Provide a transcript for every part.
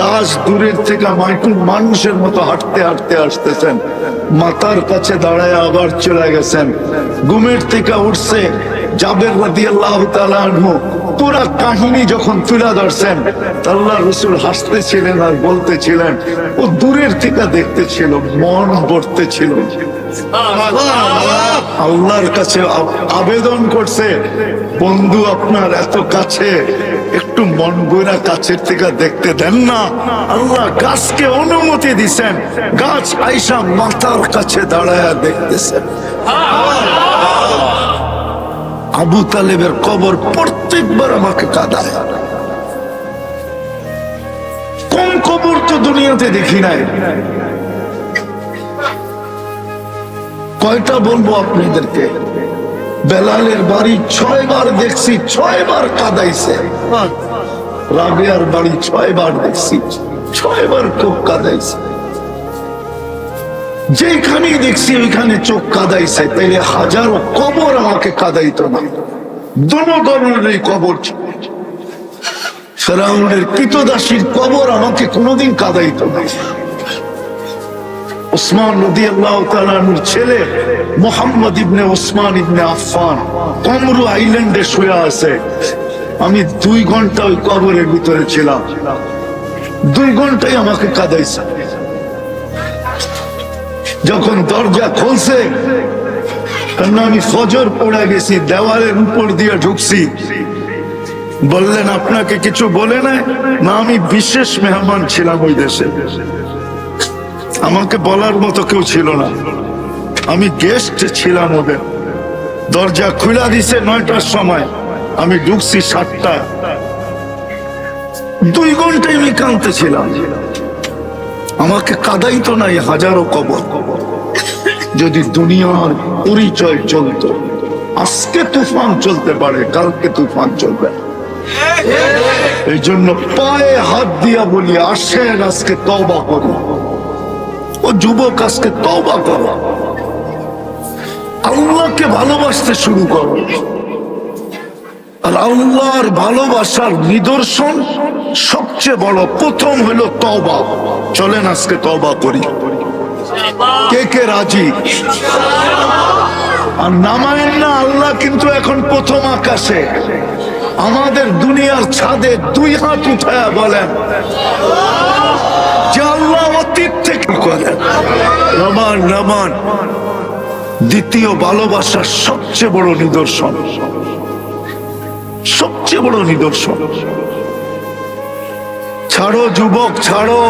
গাছ দূরের থেকে মানুষের মতো হাঁটতে হাঁটতে আসতেছেন। মাতার কাছে দাঁড়ায় আবার চলে গেছেন। ঘুমের থেকে উঠছে জাবের পুরা কাহিনী যখন তুলে ধরছেন আল্লাহ রসুল হাসতেছিলেন আর বলতেছিলেন, ও দূরের থেকে দেখতেছিল, মন পড়তেছিল আল্লাহর কাছে আবেদন করছে, বন্ধু আপনার এত কাছে একটু মন বইরা কাছের থেকে দেখতে দেন না। আল্লাহ গাছকে অনুমতি দিছেন। গাছ আইসা মাথার কাছে দাঁড়ায়া দেখতেছেন। আবু তালেবের কবর প্রত্যেকবার আমাকে কাঁদায়। কোন কবর তো দুনিয়াতে দেখি নাই। কয়টা বলব আপনাদেরকে? বেলালের বাড়ি ছয়বার দেখছি, ছয়বার কাদাইছে। রাবিয়ার বাড়ি ছয়বার দেখছি, ছয়বার খুব কাদাইছে। যেখানেই দেখছি ওইখানে চোখ কাদাইছে, তাইলে হাজারো কবর আমাকে কাদাইতো না। দোনো ধরনের কবর। ফেরাউনের কৃতদাসীর কবর আমাকে কোনোদিন কাদাইতো না। ওসমান নদী আল্লাহ তালানুর ছেলে মোহাম্মদ ইবনে ওসমান ইবনে আফফান কমরু আইল্যান্ডে শুয়ে আছে। আমি দুই ঘণ্টা ওই কবরের ভিতরে ছিলাম। দুই ঘন্টাই আমাকে কাদাইছে। যখন দরজা খুলছে কারণ আমি ফজর পড়ে গেছি, দেওয়ালের উপর দিয়ে ঢুকছি। বললেন, আপনাকে কিছু বলে নাই? না, আমি বিশেষ মেহমান ছিলাম ওই দেশে। আমাকে বলার মতো কেউ ছিল না। আমি গেস্ট ছিলাম ওদের। দরজা খুলা দিছে নয়টার সময়। আমি ঢুকছি সাতটা দুই ঘন্টায় আমি কাঁদতেছিলাম আমাকে কাদাইতো নাই হাজারো কবর। যদি দুনিয়ার পরিচয় চলতো আজকে তুফান চলতে পারে কালকে তুফান চলবে। এই জন্য পায়ে হাত দিয়া বলি আসেন আজকে তবা করো ও যুবক আজকে তবা করো। আল্লাহকে ভালোবাসতে শুরু করো। আর আল্লাহর ভালোবাসার নিদর্শন সবচেয়ে বড়। প্রথম হলো তবা চলেন আজকে তবা করি। কে কে রাজি? আর নামায়েন না, আল্লাহ কিন্তু এখন প্রথম আকাশে। আমাদের দুনিয়ার ছাদে দুই হাত উঠায়া বলেন আল্লাহ অতীত থেকে করেন রমান রমান। দ্বিতীয় ভালোবাসার সবচেয়ে বড় নিদর্শন। সবচেয়ে বড় নিদর্শন। ছাড়ো যুবক, ছাড়ো।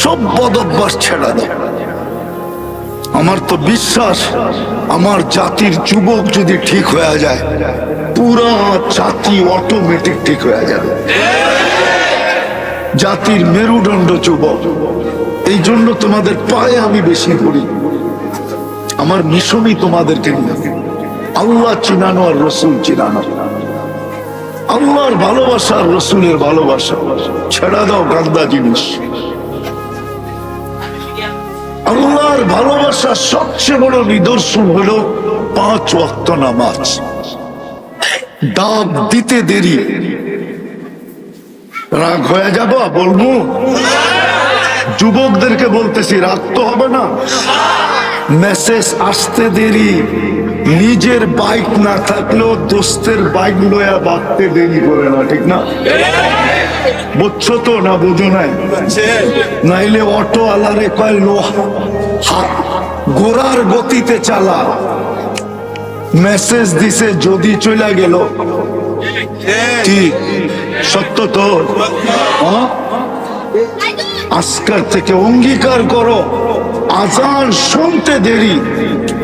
সব বদভ্যাস ছেড়া দাও। আমার তো বিশ্বাস, আমার জাতির যুবক যদি ঠিক হয়ে যায়, পুরা জাতি অটোমেটিক ঠিক হয়ে যাবে। জাতির মেরুদণ্ড যুবক। এই জন্য তোমাদের পায়ে আমি বেশি করি আমার মিশনই তোমাদেরকে নিয়ে আল্লাহ চিনানো আর রসুল চিনানো। আল্লাহর ভালোবাসা আর রসুলের ভালোবাসা। ছেড়া দাও গান্দা জিনিস। আল্লাহর ভালোবাসার সবচেয়ে বড় নিদর্শন হলো পাঁচ ওয়াক্ত নামাজ। ডাক দিতে দেরি। রাগ হয়ে যাব বলব যুবকদেরকে বলতেছি রাগ তো হবে না। মেসেজ আসতে দেরি নিজের বাইক না থাকলেও দোস্তের বাইক লয়া বাঁধতে দেরি করে না ঠিক না? বুঝছ তো না বুঝো নাই? নাইলে অটো আলারে কয় লোহা হাত গোড়ার গতিতে চালা। মেসেজ দিছে যদি চলে গেল। কি? সত্য তো? আজকাল থেকে অঙ্গীকার করো। আজান শুনতে দেরি,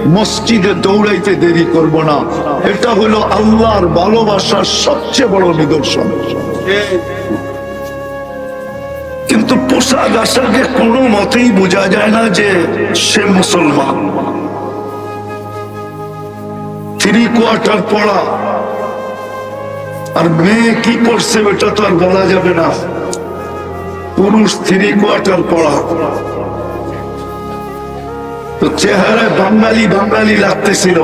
মসজিদে দৌড়াইতে দেরি করব না। এটা হলো আল্লাহর ভালোবাসার সবচেয়ে বড় নিদর্শন। কিন্তু পোশাক আশাকে কোনো মতেই বোঝা যায় না যে সে মুসলমান। থ্রি কোয়ার্টার পড়া আর মেয়ে কি করছে ওটা তো আর বলা যাবে না। পুরুষ থ্রি কোয়ার্টার পড়া। তো চেহারায় বাঙালি বাঙালি লাগতেছিল।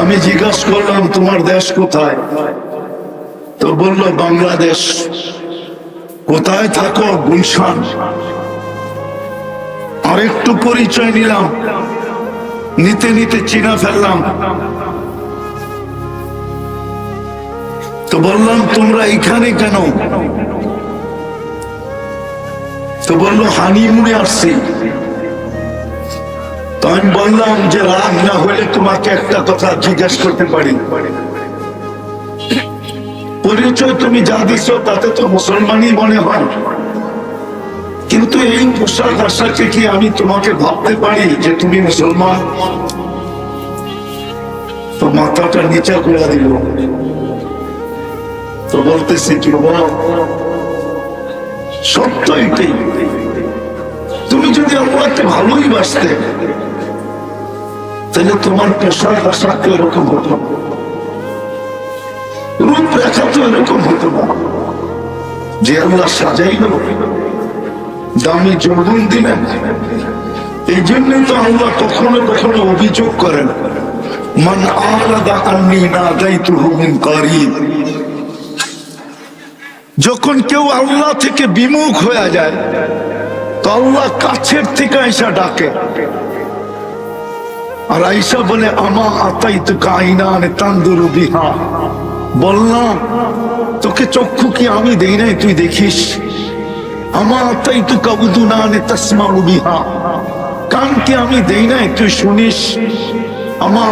আমি জিজ্ঞাসা করলাম, তোমার দেশ কোথায়? তো বলল, বাংলাদেশ। কোথায় থাকো, গুলশান? আর একটু পরিচয় নিলাম। নিতে নিতে চিনা ফেললাম। তো বললাম, তোমরা এখানে কেন? তো বলল, হানিমুনে আসছি। তো আমি বললাম যে, রাগ না হলে তোমাকে একটা কথা জিজ্ঞেস করতে পারি। পরিচয় তুমি যা দিছ, তাতে তো মুসলমানই মনে হয়। কিন্তু এই পোশাক আশাকে কি আমি তোমাকে ভাবতে পারি যে তুমি মুসলমান? তো মাথাটা নিচা করে দিল। তো বলতেছি যুবক সত্য এটাই তুমি যদি আল্লাহকে ভালোই বাসতে, তাহলে তোমার পোশাক আশাক তো এরকম হতো। রূপরেখা তো এরকম হতো না। যে আল্লাহ সাজাইল, দামি যৌবন দিলেন। এই জন্যই তো আল্লাহ কখনো কখনো অভিযোগ করেন, মান আলাদা আন্নি না দায়িত্ব হুমিন কারিব। যখন কেউ আল্লাহ থেকে বিমুখ হয়ে যায়, তো আল্লাহ কাছের থেকে আইসা ডাকে। আর আইসা বলে, আমা আতাই তো কাইনা নে তান্দুরু বিহা বললাম তোকে চক্ষু কি আমি দেই নাই, তুই দেখিস? আমা আতাই আমি দেই নাই, তুই শুনিস? আমা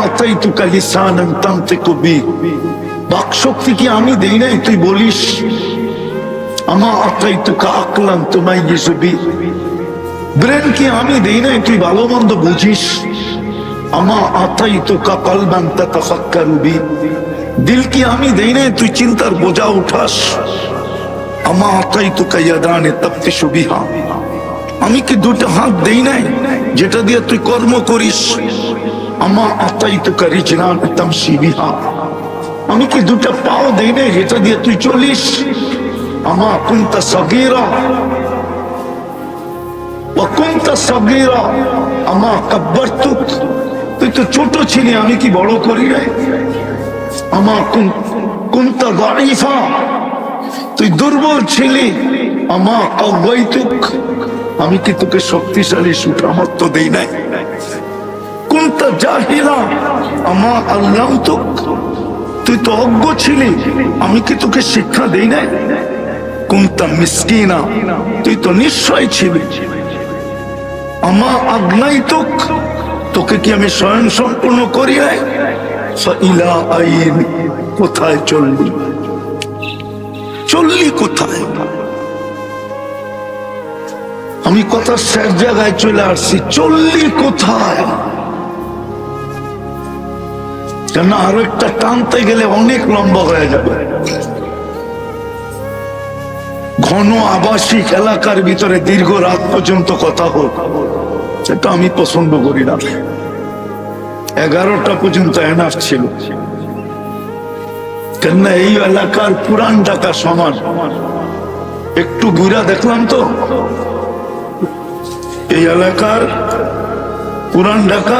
বাক শক্তি কি আমি দেই নাই, তুই বলিস? আমা আতাই তো কা আকলাম তোমাই ইসবি। ব্রেন কি আমি দেই নাই? তুই ভালো মন্দ বুঝিস? আমা আতাই তো কা কলবান তাতাফাক্কারু বি। দিল কি আমি দেই নাই? তুই চিন্তার বোঝা উঠাস। আমা আতাই তো কা ইয়াদানে তাফতিশু বিহা। আমি কি দুটো হাত দেই নাই? যেটা দিয়ে তুই কর্ম করিস। আমা আতাই তো কা রিজলান তামশি বিহা। আমি কি দুটো পাও দেই নাই? যেটা দিয়ে তুই চলিস? আমা কুনতা সগীরা ওয়াকুনতা সগীরা আমা কাব্বারতুক তুই তো ছোট ছিলি আমি কি বড় করি নাই আমা কুন কুনতা দাইফা তুই দুর্বল ছিলি আমা কাওয়াইতুক আমি কি তোকে শক্তিশালী সুসামর্থ্য দেই নাই কুনতা জাহিলা আমা আল্লামতুক তুই তো অজ্ঞ ছিলি আমি কি তোকে শিক্ষা দেই নাই কুনতা মিসকিনা, তুই তো নিশ্চয় ছিলি। আমা আগ্নাই তোক তোকে কি আমি স্বয়ং সম্পূর্ণ করি ইলা আইন, কোথায় চললি? চললি কোথায়? আমি কথা শেষ জায়গায় চলে আসছি, চললি কোথায়? কেন আরও একটা টানতে গেলে অনেক লম্বা হয়ে যাবে। ঘন আবাসিক এলাকার ভিতরে দীর্ঘ রাত পর্যন্ত কথা হোক সেটা আমি পছন্দ করি না। এগারোটা পর্যন্ত এনাফ ছিল। কেননা এই এলাকার পুরান ঢাকা সমাজ। একটু ঘুরা দেখলাম তো। এই এলাকার পুরান ঢাকা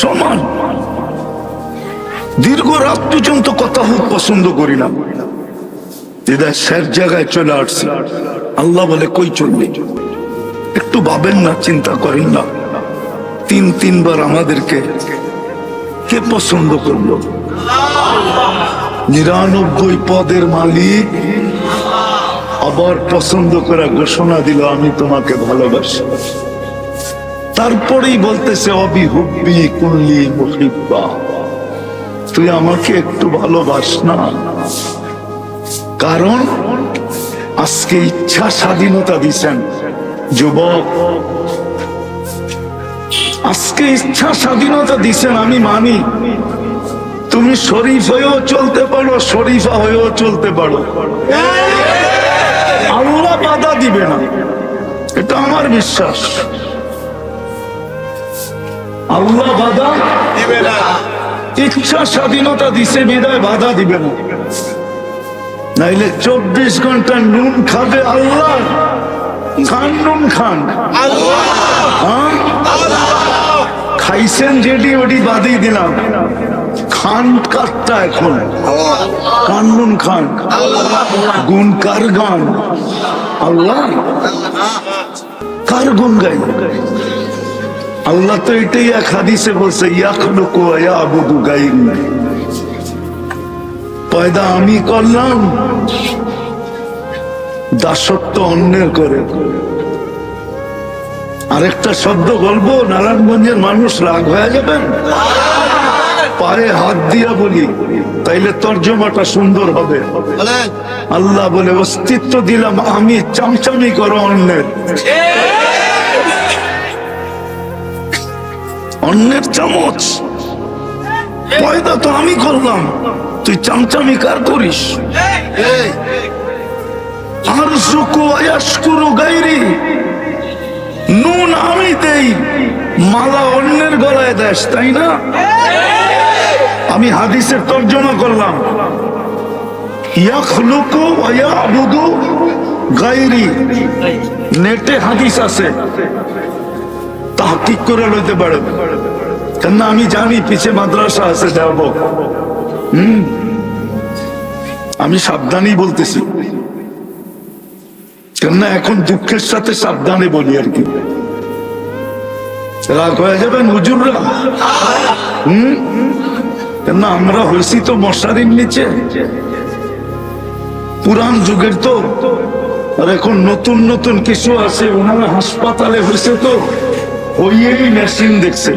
সমান দীর্ঘ রাত পর্যন্ত কথা হোক পছন্দ করি না। দিদা শেষ জায়গায় চলে আসছে। আল্লাহ বলে, কই চলবে? একটু ভাবেন না, চিন্তা করেন না। তিন, তিনবার আমাদেরকে কে পছন্দ করল? নিরানব্বই পদের মালিক আবার পছন্দ করা ঘোষণা দিল, আমি তোমাকে ভালোবাসি। তারপরেই বলতেছে, অবি হুব্বি কুল্লি মুহিব্বা। তুই আমাকে একটু ভালোবাস না? কারণ আজকে ইচ্ছা স্বাধীনতা দিছেন যুবক। আজকে ইচ্ছা স্বাধীনতা দিছেন আমি মানি। তুমি শরীফ হয়েও চলতে পারো, শরীফা হয়েও চলতে পারো। আল্লাহ বাধা দিবে না। এটা আমার বিশ্বাস। আল্লাহ বাধা দিবে না। ইচ্ছা স্বাধীনতা দিছে, বিদায় বাধা দিবে না। নাইলে চব্বিশ ঘণ্টা নুন খাবে আল্লাহ। খান নুন খান। হ্যাঁ? খাইছেন যেটি ওটি বাদই দিলাম। খান কারটা এখন। কান্নুন খান। গুণ কার গান? আল্লাহ। কার গুণ গাই? আল্লাহ তো এটাই এক হাদিসে বলছে, ইয়াখলুকু ওয়া ইয়াবুদু গায়রি পয়দা আমি করলাম দাসত্ব অন্যের করে। আরেকটা শব্দ বলব নারায়ণগঞ্জের মানুষ রাগ হয়ে যাবেন? পায়ে হাত দিয়া বলি তাইলে তর্জমাটা সুন্দর হবে। আল্লাহ বলে অস্তিত্ব দিলাম আমি চামচামি করো অন্যের। অন্যের চামচ। পয়দা তো আমি করলাম। তুই চামচামি কার করিস? আর সুকু আয়াসকুরু গাইরি। নুন আমি দেই মালা অন্যের গলায় দেশ তাই না? আমি হাদিসের তর্জমা করলাম। ইয়াখলুকু ওয়া ইয়াবুদু গায়রি নেটে হাদিস আছে। তাহকিক করে লইতে পারে। কেন আমি জানি পিছে মাদ্রাসা আছে যাব। হুম? আমি সাবধানেই বলতেছি। কেননা এখন দুঃখের সাথে সাবধানে বলি আর কি। রাগ হয়ে যাবেন হুজুররা হম? কেননা আমরা হয়েছি তো মশারির নিচে। পুরান যুগের তো। আর এখন নতুন নতুন কিছু আছে ওনারা হাসপাতালে হয়েছে তো। ওই মেশিন দেখছে।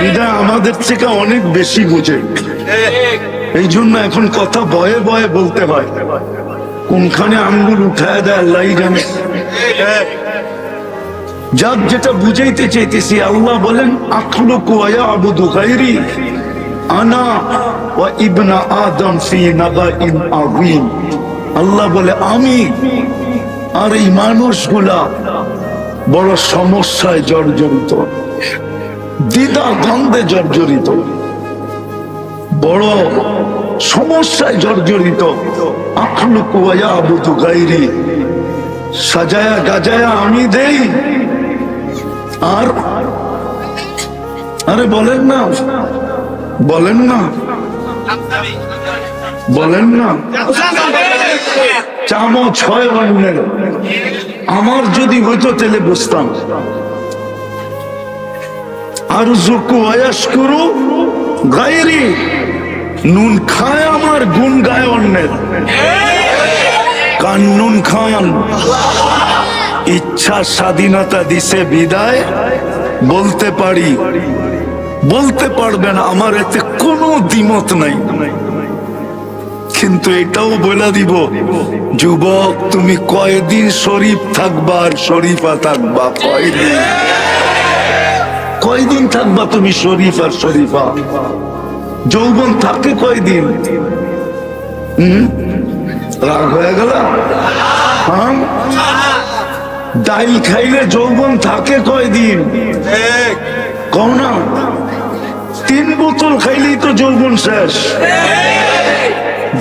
বিদা আমাদের থেকে অনেক বেশি বুঝে। এই জন্য এখন কথা ভয়ে ভয়ে বলতে হয়। কোনখানে আঙ্গুল উঠায় দেয় আল্লাহ জানে। যাক, যেটা বুঝাইতে চাইতেছি, আল্লাহ বলেন আয়াবুদু গায়রি, আনা ইবনা আদম ফি আল্লাহ বলে, আমি আর এই মানুষগুলা বড় সমস্যায় জর্জরিত। দ্বিধা দ্বন্দ্বে জর্জরিত। বড় সমস্যায় জর্জরিত। আখলুকু আয়াবুদু গায়রি সাজায়া গাজায়া আমি দেই। আর আরে বলেন না। বলেন না। বলেন না। চামচ হয় অন্যের। আমার যদি হইতো তেলে বুঝতাম। আর জুকু আয়াস করু গাইরি। নুন খায় আমার গুণ গায় অন্যের কান্নুন খান ইচ্ছা স্বাধীনতা দিছে বিদায়। বলতে পারি, বলতে পারবেন আমার এতে কোনো দ্বিমত নাই। কিন্তু এটাও বলে দিব, যুবক, তুমি কয়দিন শরীফ থাকবা আর শরীফা থাকবা? কয়দিন? কয়দিন থাকবা তুমি শরীফ আর শরীফা? যৌবন থাকে কয়দিন? হুম? রাগ হয়ে গেল? হ্যাঁ? ডাইল খাইলে যৌবন থাকে কয়দিন? কও না। তিন বোতল খাইলেই তো যৌবন শেষ।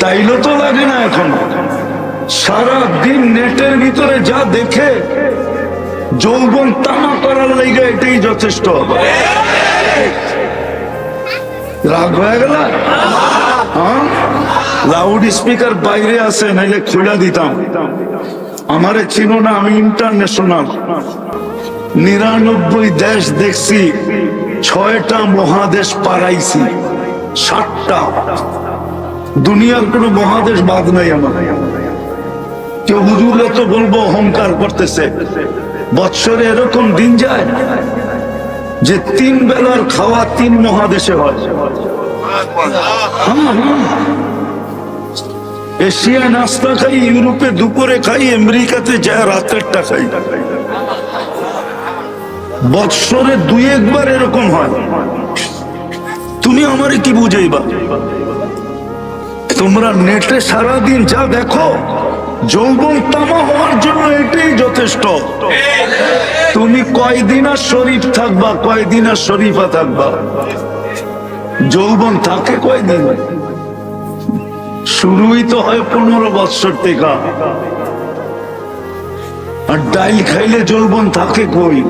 ডাইলও তো লাগে না এখন। সারা দিন নেটের ভিতরে যা দেখে যৌবন তামা করার লেগে এটাই যথেষ্ট হবে। রাগ হয়ে গেল? হ্যাঁ? লাউড স্পিকার বাইরে আছে, নাইলে খুলে দিতাম। আমারে চিনো না, আমি ইন্টারন্যাশনাল নিরানব্বই দেশ দেখছি, ছয়টা মহাদেশ পারাইছি ষাটটা দুনিয়ার কোনো মহাদেশ বাদ নাই আমার। কেউ হুজুরে তো বলব অহংকার করতেছে। বৎসরে এরকম দিন যায়? যে তিন বেলার খাওয়া তিন মহাদেশে হয়। হ্যাঁ, হ্যাঁ। এশিয়া নাস্তা খাই ইউরোপে দুপুরে খাই আমেরিকাতে যায় রাতেরটা খাই। বৎসরে দুই একবার এরকম হয়। তুমি আমারে কি বুঝাইবা? তোমরা নেটে সারাদিন যা দেখো যৌবন তামা হওয়ার জন্য এটাই যথেষ্ট। তুমি কয়দিন আর শরীফ থাকবা, কয়দিন আর শরীফা থাকবা? যৌবন থাকে কয়দিন? শুরুই তো হয় পনেরো বৎসর থেকে। আর ডাইল খাইলে যৌবন থাকে কই?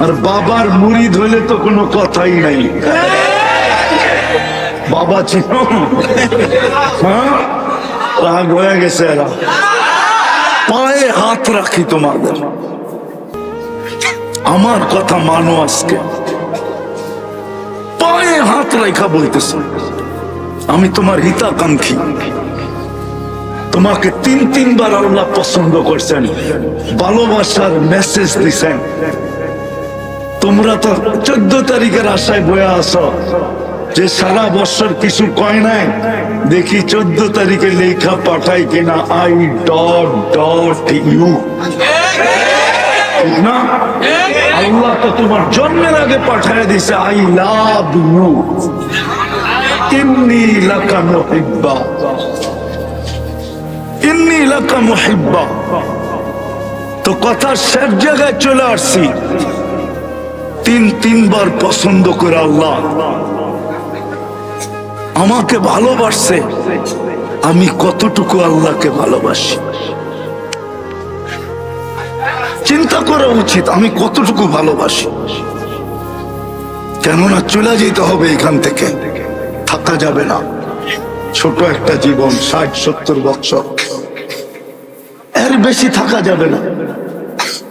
আর বাবার মুড়িদ হইলে তো কোনো কথাই নাই। বাবা ছিল। হ্যাঁ? রাগ হয়ে গেছে এরা পায়ে হাত রাখি তোমাদের। আমার কথা মানো আজকে। পায়ে হাত রেখা বলতেছে। আমি তোমার হিতাকাঙ্ক্ষী। তোমাকে তিন তিনবার আল্লাহ পছন্দ করছেন। ভালোবাসার মেসেজ দিছেন। তোমরা তো চোদ্দ তারিখের আশায় বয়ে আসো যে সারা বছর কিছু কয় নাই, দেখি চোদ্দ তারিখে লেখা পাঠাই কিনা আই ডট ডট ইউ। ঠিক না? আল্লাহ তো তোমার জন্মের আগে পাঠায় দিছে, আই লাভ ইউ। ইন্নি লাকা মুহিব্বা। ইন্নি লাকা মুহিব্বা। তো কথা শেষ জায়গায় চলে আসছি। তিন তিনবার পছন্দ করে আল্লাহ। আমাকে ভালোবাসছে। আমি কতটুকু আল্লাহকে ভালোবাসি? চিন্তা করা উচিত, আমি কতটুকু ভালোবাসি? কেননা চলে যেতে হবে এখান থেকে। থাকা যাবে না। ছোট একটা জীবন, ষাট, সত্তর বছর। এর বেশি থাকা যাবে না।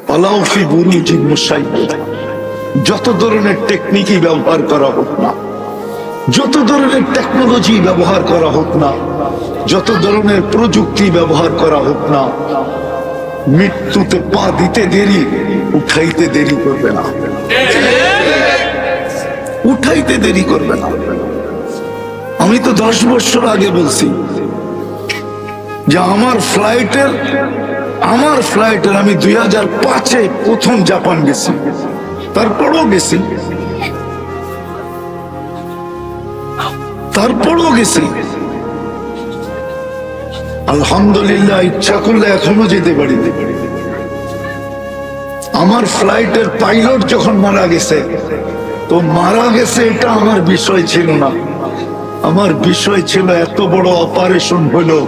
পালাউফি বুরু জিম্মসাই যত ধরনের টেকনিকই ব্যবহার করা হোক না। যত ধরনের টেকনোলজি ব্যবহার করা হোক না, যত ধরনের প্রযুক্তি ব্যবহার করা হোক না, মৃত্যুতে পা দিতে দেরি, উঠাইতে দেরি করবে না। উঠাইতে দেরি করবে না। আমি তো দশ বছর আগে বলছি যে আমার ফ্লাইটের আমার ফ্লাইটের আমি দুই হাজার পাঁচে প্রথম জাপান গেছি, তারপরও গেছি। তারপরও গেছি। আলহামদুলিল্লাহ, ইচ্ছা করলে এখনও যেতে পারি। আমার ফ্লাইটের পাইলট যখন মারা গেছে, তো মারা গেছে এটা আমার বিষয় ছিল না। আমার বিষয় ছিল এত বড় অপারেশন হলো।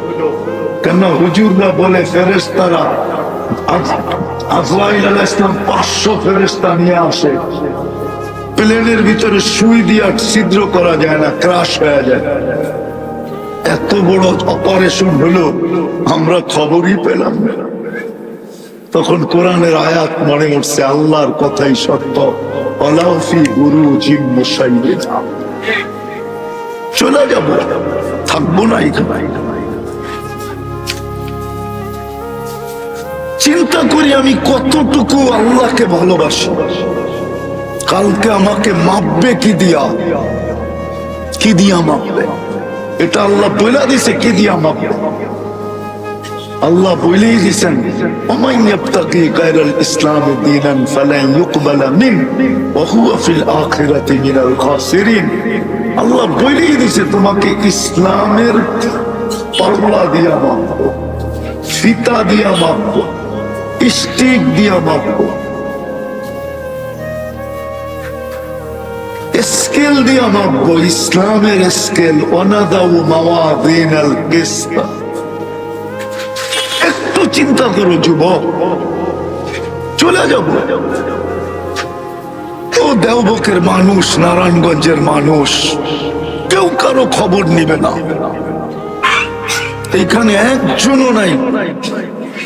কেন হুজুররা বলে ফেরেস্তারা আজরাইল আলাইহিস ইসলাম পাঁচশো ফেরেস্তা নিয়ে আসে। প্লেনের ভিতরে সুই দিয়ে ছিদ্র করা যায় না, ক্রাশ হয়ে যায়। এত বড় অপারেশন হলো, আমরা খবরই পেলাম তখন কোরআনের আয়াত মনে উঠছে, আল্লাহর কথাই সত্য। অলাউফি গুরু জিম মুসাইবে চলে যাব, থাকব না এখানে। চিন্তা করি আমি কতটুকু আল্লাহকে ভালোবাসি। কালকে আমাকে মাপবে, কি দিয়া? কি দিয়া মাপবে? এটা আল্লাহ বইলা দিছে, কি দিয়া মাপবে? আল্লাহ বলেই দিছেন, ওমাই ইয়াবতাগি গায়রাল ইসলাম দীনান ফালান ইউকবালা মিন, ওয়া হুয়া ফিল আখিরাতি মিনাল খাসিরিন। আল্লাহ বলেই দিছে, তোমাকে ইসলামের পাল্লা দিয়া মাপবো, ফিতা দিয়া মাপবো, স্টিক দিয়া মাপবো। স্কেল দিয়া মাপবো ইসলামের স্কেল, অনাদাউ মাওয়াদিন আল কিসত। একটু চিন্তা করো, যুবক। চলে যাব ও দেওবকের মানুষ, নারায়ণগঞ্জের মানুষ, কেউ কারও খবর নিবে না। এখানে একজনও নাই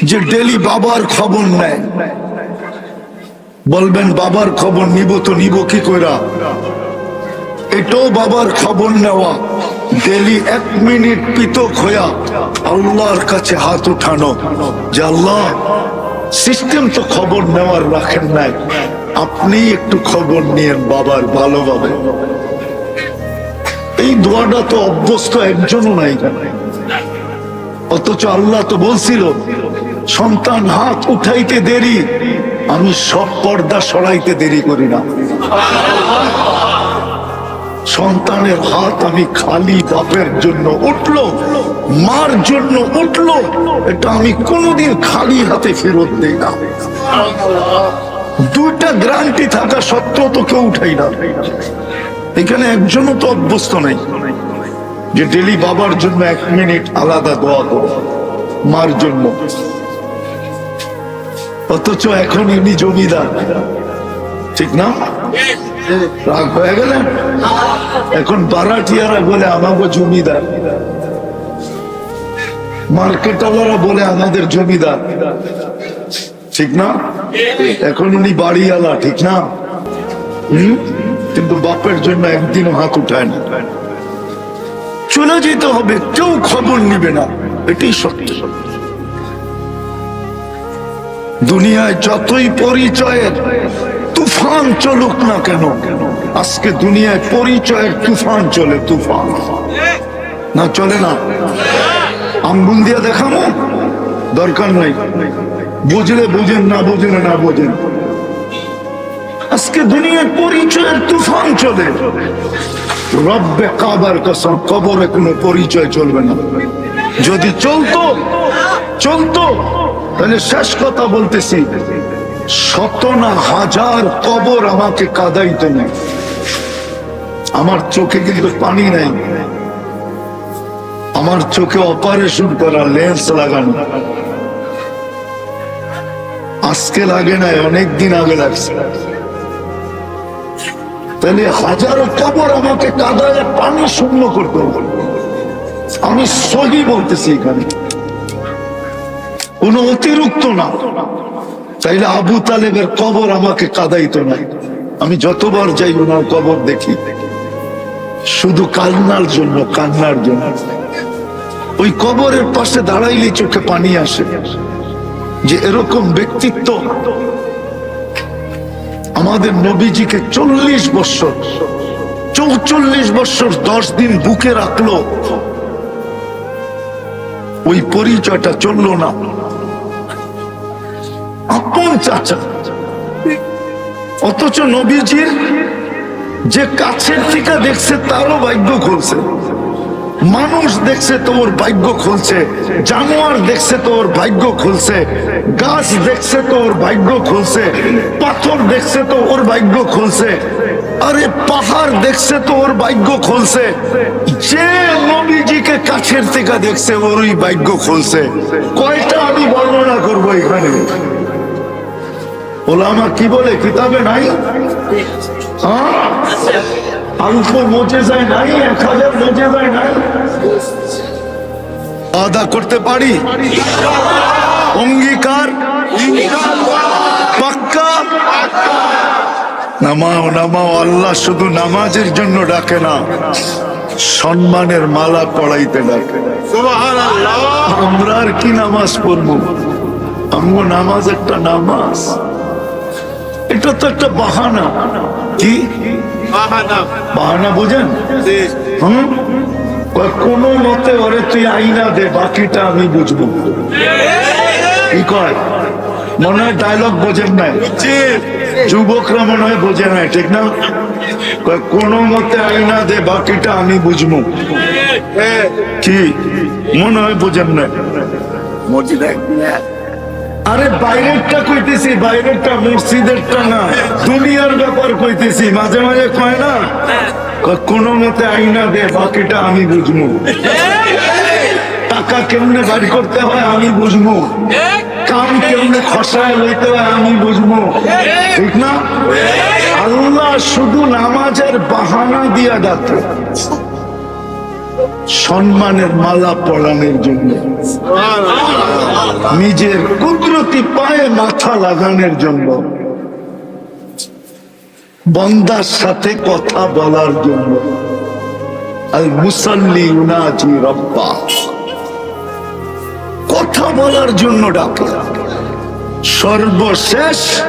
যে ডেলি বাবার খবর নেয়। বলবেন, বাবার খবর নিব তো নিব কি কইরা? এটাও বাবার খবর নেওয়া। ডেলি এক মিনিট পিতক হইয়া আল্লাহর কাছে হাত উঠানো। যে আল্লাহ সিস্টেম তো খবর নেওয়ার রাখেন নাই। আপনি একটু খবর নিয়েন বাবার ভালোভাবে। এই দোয়াটা তো অভ্যস্ত একজনও নাই। অথচ আল্লাহ তো বলছিল, সন্তান হাত উঠাইতে দেরি, আমি সব পর্দা সরাইতে দেরি করি না। সন্তানের হাত আমি খালি বাপের জন্য উঠল, মার জন্য উঠল, এটা আমি কোনোদিন খালি হাতে ফেরত দেই না। দুইটা গ্রান্টি থাকা সত্ত্বেও তো কেউ উঠাই না। এখানে একজনও তো অভ্যস্ত নেই, যে ডেলি বাবার জন্য এক মিনিট আলাদা দোয়া করো, মার জন্য। অথচ এখন ইনি জমিদার, ঠিক না? রাগ হয়ে গেলেন এখন বারাটিয়ারা বলে আমাকে জমিদার। মার্কেটওয়ালারা বলে আমাদের জমিদার। ঠিক না? এখন উনি বাড়িওয়ালা, ঠিক না? কিন্তু বাপের জন্য একদিনও হাত উঠায় না। চলে যেতে হবে, কেউ খবর নিবে না। এটাই সত্য। দুনিয়ায় যতই পরিচয়ের তুফান চলুক না কেন? আজকে দুনিয়ায় পরিচয়ের তুফান চলে, তুফান। না চলে না? আঙ্গুল দিয়ে দেখানো দরকার নাই। বুঝলে বুঝেন, না বুঝলে না বুঝেন। আজকে দুনিয়ার পরিচয়ের তুফান চলে। রব্বে কাবার কসম, কবরে কোনো পরিচয় চলবে না। যদি চলতো চলতো, তাহলে শেষ কথা বলতেছি। শত না হাজার কবর আমাকে কাদাইতো না আমার চোখে কিন্তু পানি নাই। আমার চোখে অপারেশন করা লেন্স লাগানো। আজকে লাগে নাই অনেক দিন আগে লাগছে। তাহলে হাজারো কবর আমাকে কাদায় পানি শূন্য করতে হবে। আমি সহি বলতেছি এখানে। কোন অতিরিক্ত না। তাইলে আবু তালেবের কবর আমাকে কাদাইতো না। আমি যতবার যাই ওনার কবর দেখি। শুধু কান্নার জন্য কান্নার জন্য। ওই কবরের পাশে দাঁড়াইলে চোখে পানি আসে। যে এরকম ব্যক্তিত্ব আমাদের নবীজিকে চল্লিশ বছর, চৌচল্লিশ বছর দশ দিন বুকে রাখল। ওই পরিচয়টা চলল না। আপন চাচা। অথচ নবীজির যে কাছের থেকে দেখছে, তারও ভাগ্য খুলছে। মানুষ দেখছে, তোর ভাগ্য খুলছে। জানোয়ার দেখছে, তোর ভাগ্য খুলছে। গাছ দেখছে, তোর ভাগ্য খুলছে। পাথর দেখছে তো ওর ভাগ্য খুলছে। আরে পাহাড় দেখছে তো ওর ভাগ্য খুলছে। যে নবীজিকে কাছের থেকে দেখছে, ওরই ভাগ্য খুলছে। কয়টা আমি বর্ণনা করব এখানে? ওলামা কি বলে কিতাবে নাই? হ্যাঁ? অল্প মজে যায় নাই এক হাজার মজে যায় নাই। আদা করতে পারি? অঙ্গীকার? পাক্কা? নামাও নামাও আল্লাহ শুধু নামাজের জন্য ডাকে না সম্মানের মালা পড়াইতে ডাকে। আমরা আর কি নামাজ পড়ব? আমগো নামাজ একটা নামাজ। এটা তো একটা বাহানা। কি? বাহানা। বুঝেন? হুম? কয় কোনো মতে ওরে তুই আইনা দে বাকিটা আমি বুঝব। কি কয়? মনে হয় ডায়লগ বোঝেন নাই। যুবকরা মনে হয় বোঝে নাই ঠিক না? কয় কোনো মতে আইনা দে বাকিটা আমি বুঝব। কি? মনে হয় বোঝেন নাই। আরে বাইরেরটা কইতেছি, বাইরেরটা মসজিদেরটা না, দুনিয়ার ব্যাপার কইতেছি, মাঝে মাঝে কয় না? কোনো মতে আইনা দে, বাকিটা আমি বুঝব টাকা কেমনে বাড়ি করতে হয় আমি বুঝব কাম কেমনে খসায় লইতে হয় আমি বুঝব ঠিক না? আল্লাহ শুধু নামাজের বাহানা দিয়া ডাকে। সম্মানের মালা পড়ানোর জন্য। নিজের কুদরতি পায়ে মাথা লাগানোর জন্য। বন্দার সাথে কথা বলার জন্য। আল মুসাল্লি উনাজি রব্বা। কথা বলার জন্য ডাকে। সর্বশেষ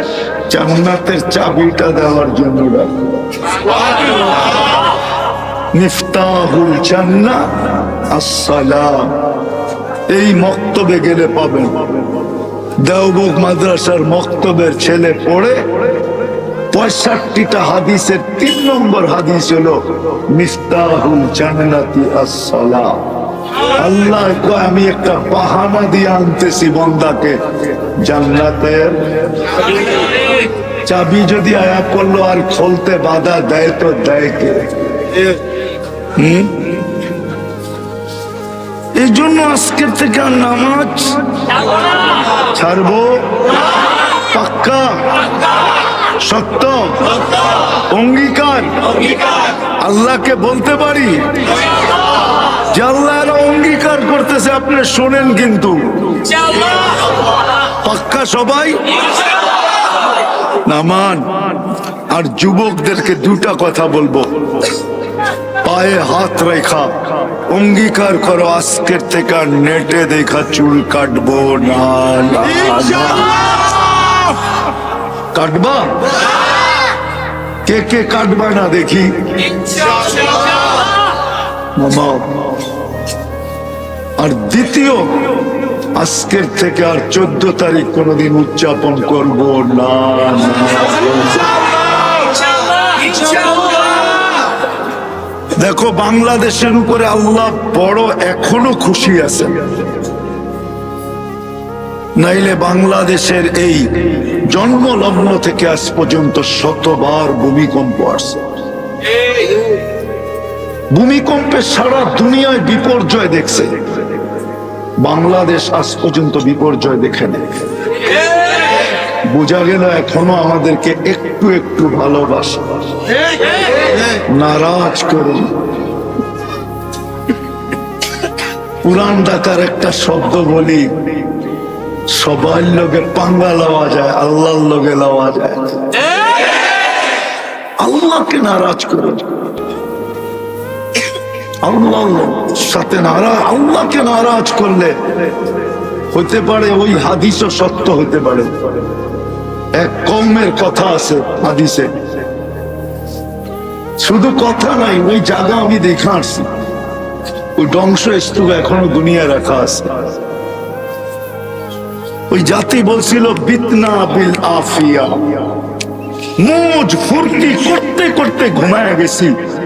জান্নাতের চাবিটা দেওয়ার জন্য ডাকে। মিফতাহুল জান্নাহ, আসসালাম। এই মক্তবে গেলে পাবেন। দেওবুক মাদ্রাসার মক্তবের ছেলে পড়ে পঁয়ষট্টিটা হাদিসের তিন নম্বর হাদিস হলো মিফতাহুল জান্নাতি আসসালাম। আল্লাহ আমি একটা বাহানা দিয়ে আনতেছি বন্দাকে। জান্নাতের চাবি যদি আয়া করল আর খুলতে বাধা দেয় তো দেয় কে? এই জন্য আজকের থেকে আর নামাজ ছাড়বো। পাক্কা, সত্য, অঙ্গীকার। আল্লাহকে বলতে পারি যে আল্লাহ অঙ্গীকার করতেছে, আপনি শোনেন কিন্তু। পাক্কা সবাই? নামান, আর যুবকদেরকে দুটা কথা বলব। পায়ে হাত রেখা। অঙ্গীকার করো, আজকের থেকে আর নেটে দেখা চুল কাটবো না। কাটবা? কে কে কাটবা না দেখি? আর দ্বিতীয়, আজকের থেকে আর চোদ্দ তারিখ কোনোদিন উদযাপন করব না। দেখো, বাংলাদেশের উপরে আল্লাহ বড় এখনও খুশি আছেন। নাইলে বাংলাদেশের এই জন্মলগ্ন থেকে আজ পর্যন্ত শতবার ভূমিকম্প আসছে। ভূমিকম্পে সারা দুনিয়ায় বিপর্যয় দেখছে। বাংলাদেশ আজ পর্যন্ত বিপর্যয় দেখে নেই। বোঝা গেল এখনও আমাদেরকে একটু একটু ভালোবাসে। নারাজ করুন পুরান ঢাকার একটা শব্দ বলি, সবার লোকে পাঙ্গা লওয়া যায়, আল্লাহর লোকে লওয়া যায়। আল্লাহকে নারাজ করে। আল্লাহর সাথে নারাজ আল্লাহকে নারাজ করলে হতে পারে ওই হাদিসও সত্য হতে পারে। এক কমের কথা আছে হাদিসে। শুধু কথা নাই, ওই জায়গা আমি দেখে আসছি। ওই ধ্বংস স্তূপ এখনও দুনিয়া রাখা আছে। ওই জাতি বলছিল, বিতনা বিল আফিয়া। মুজ ফুর্তি করতে করতে ঘুমায় গেছি।